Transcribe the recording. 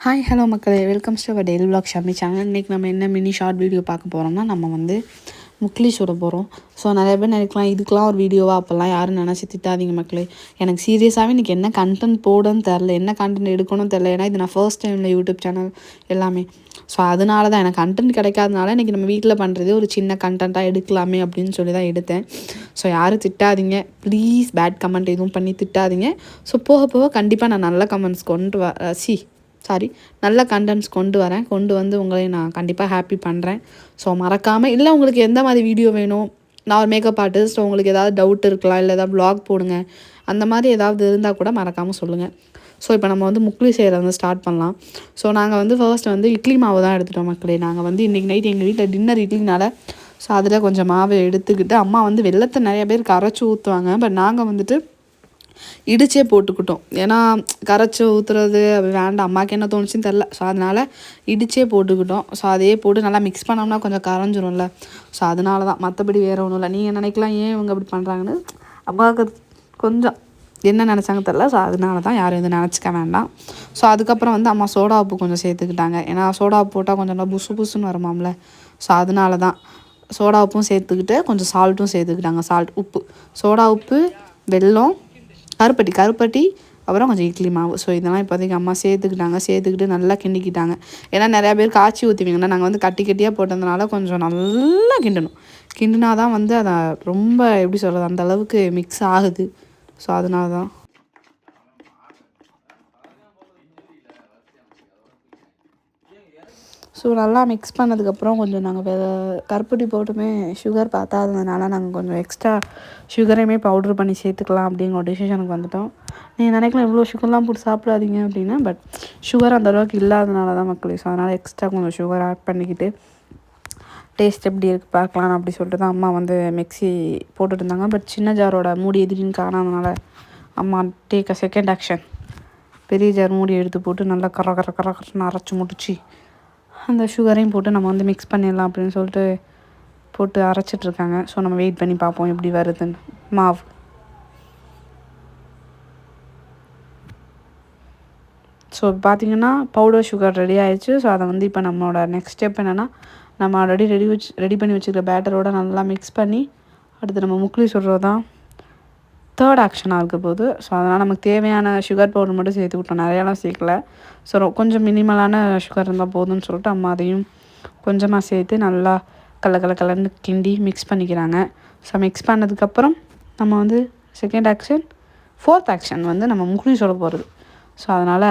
Hi hello மக்களே. Welcome to our daily vlog. Shammi channel இன்றைக்கி நம்ம என்ன மினி ஷார்ட் வீடியோ பார்க்க போகிறோம்னா நம்ம வந்து முக்லி சுட போகிறோம் ஸோ நிறைய பேர் நினைக்கலாம் இதுக்கெலாம் ஒரு வீடியோவா அப்போல்லாம் யாரும் நினச்சி திட்டாதீங்க மக்களே. எனக்கு சீரியஸாகவே இன்றைக்கி என்ன கண்டென்ட் போடன்னு தெரில என்ன கண்டென்ட் எடுக்கணும்னு தெரில ஏன்னா இது நான் ஃபர்ஸ்ட் டைமில் யூடியூப் சேனல் எல்லாமே. ஸோ அதனால தான் எனக்கு கண்டென்ட் கிடைக்காதனால இன்றைக்கி நம்ம வீட்டில் பண்ணுறது ஒரு சின்ன கண்டென்ட்டாக எடுக்கலாமே அப்படின்னு சொல்லி தான் எடுத்தேன். ஸோ யாரும் திட்டாதீங்க. ப்ளீஸ் பேட் கமெண்ட் எதுவும் பண்ணி திட்டாதீங்க. ஸோ போக போக கண்டிப்பாக நான் நல்ல கமெண்ட்ஸ் கொண்டு வ சி சாரி நல்ல கண்டென்ட்ஸ் கொண்டு வரேன். கொண்டு வந்து உங்களை நான் கண்டிப்பாக ஹாப்பி பண்ணுறேன் ஸோ மறக்காமல் இல்லை உங்களுக்கு எந்த மாதிரி வீடியோ வேணும்? நான் ஒரு மேக்கப் ஆர்டிஸ்ட் உங்களுக்கு ஏதாவது டவுட் இருக்கலாம் இல்லை ஏதாவது ப்ளாக் போடுங்க. அந்த மாதிரி ஏதாவது இருந்தால் கூட மறக்காமல் சொல்லுங்கள் ஸோ இப்போ நம்ம வந்து முக்லி செய்கிறத வந்து ஸ்டார்ட் பண்ணலாம். ஸோ நாங்கள் வந்து ஃபர்ஸ்ட் வந்து இட்லி மாவு தான் எடுத்துட்டோம் மக்களே. நாங்கள் வந்து இன்றைக்கி நைட் எங்கள் வீட்டில் டின்னர் இட்லினால. ஸோ அதில் கொஞ்சம் மாவு எடுத்துக்கிட்டு அம்மா வந்து வெள்ளத்தை நிறைய பேர் கரைச்சி ஊற்றுவாங்க பட் நாங்கள் வந்துட்டு இடிச்சே போட்டுக்கிட்டோம். ஏன்னா கரைச்சி ஊற்றுறது அது வேண்டாம். அம்மாவுக்கு என்ன தோணுச்சுன்னு தெரில ஸோ அதனால் இடிச்சே போட்டுக்கிட்டோம். ஸோ அதையே போட்டு நல்லா மிக்ஸ் பண்ணோம்னா கொஞ்சம் கரைஞ்சிரும்ல. ஸோ அதனால தான் மற்றபடி வேறு ஒன்றும் இல்லை. நீங்கள் நினைக்கலாம் ஏன் இவங்க அப்படி பண்ணுறாங்கன்னு அம்மாவுக்கு கொஞ்சம் என்ன நினச்சாங்க தெரில ஸோ அதனால தான் யாரும் எதுவும் நினச்சிக்க வேண்டாம். ஸோ அதுக்கப்புறம் வந்து அம்மா சோடா உப்பு கொஞ்சம் சேர்த்துக்கிட்டாங்க. ஏன்னா சோடா உப்பு போட்டால் கொஞ்சம் நல்லா புசு புசுன்னு வருமாம்ல. ஸோ அதனால தான் சோடா உப்பும் சேர்த்துக்கிட்டு கொஞ்சம் சால்ட்டும் சேர்த்துக்கிட்டாங்க. சால்ட் உப்பு. சோடா உப்பு வெல்லம் கருப்பட்டி கருப்பட்டி அப்புறம் கொஞ்சம் இட்லி மாவு. ஸோ இதெல்லாம் இப்போதைக்கு அம்மா சேர்த்துக்கிட்டாங்க. சேர்த்துக்கிட்டு நல்லா கிண்டிக்கிட்டாங்க. ஏன்னா நிறையா பேர் காய்ச்சி ஊற்றுவீங்கன்னா நாங்கள் வந்து கட்டி கட்டியாக போட்டதுனால கொஞ்சம் நல்லா கிண்டணும். கிண்டினா தான் வந்து அதை ரொம்ப எப்படி சொல்கிறது அந்த அளவுக்கு மிக்ஸ் ஆகுது. ஸோ அதனால தான் ஸோ நல்லா மிக்ஸ் பண்ணதுக்கப்புறம் கொஞ்சம் நாங்கள் வெ கருப்பட்டி போட்டுமே சுகர் பார்த்தாததுனால நாங்கள் கொஞ்சம் எக்ஸ்ட்ரா சுகரையுமே பவுட்ரு பண்ணி சேர்த்துக்கலாம் அப்படிங்கிற ஒரு டிசிஷனுக்கு வந்துட்டோம். நீங்கள் நினைக்கலாம் இவ்வளோ சுகர்லாம் போட்டு சாப்பிடாதீங்க அப்படின்னா பட் சுகர் அந்த அளவுக்கு இல்லாதனால தான் மக்களே. ஸோ அதனால் எக்ஸ்ட்ரா கொஞ்சம் சுகர் ஆட் பண்ணிக்கிட்டு டேஸ்ட் எப்படி இருக்குது பார்க்கலாம் அப்படி சொல்லிட்டு தான் அம்மா வந்து மிக்ஸி போட்டுட்டு இருந்தாங்க. பட் சின்ன ஜாரோட மூடி எதிரின்னு காணாதனால அம்மா டேக் அ செகண்ட் ஆக்ஷன் பெரிய ஜார் மூடி எடுத்து போட்டு நல்லா கர கர கர கரன்னு அரைச்சி முடிச்சு அந்த சுகரையும் போட்டு நம்ம வந்து மிக்ஸ் பண்ணிடலாம் அப்படின்னு சொல்லிட்டு போட்டு அரைச்சிட்ருக்காங்க. ஸோ நம்ம வெயிட் பண்ணி பார்ப்போம் எப்படி வருதுன்னு. மாவு. ஸோ பார்த்தீங்கன்னா பவுடர் சுகர் ரெடி ஆயிடுச்சு. ஸோ அதை வந்து இப்போ நம்மளோட நெக்ஸ்ட் ஸ்டெப் என்னென்னா நம்ம ஆல்ரெடி ரெடி வச்சு ரெடி பண்ணி வச்சுருக்க பேட்டரோட நல்லா மிக்ஸ் பண்ணி அடுத்து நம்ம முக்லி சுடுறது தான் தேர்ட் ஆக்ஷனாக இருக்க போகுது ஸோ அதனால் நமக்கு தேவையான சுகர் பவுடர் மட்டும் சேர்த்து விட்டோம். நிறையாலாம் சேர்க்கல. ஸோ கொஞ்சம் மினிமலான சுகர் இருந்தால் போதும்னு சொல்லிட்டு அம்மா அதையும் கொஞ்சமாக சேர்த்து நல்லா கலர் கலர் கலர்னு கிண்டி மிக்ஸ் பண்ணிக்கிறாங்க. ஸோ மிக்ஸ் பண்ணதுக்கப்புறம் நம்ம வந்து செகண்ட் ஆக்ஷன் ஃபோர்த் ஆக்ஷன் வந்து நம்ம முக்லி சொல்ல போகிறது ஸோ அதனால்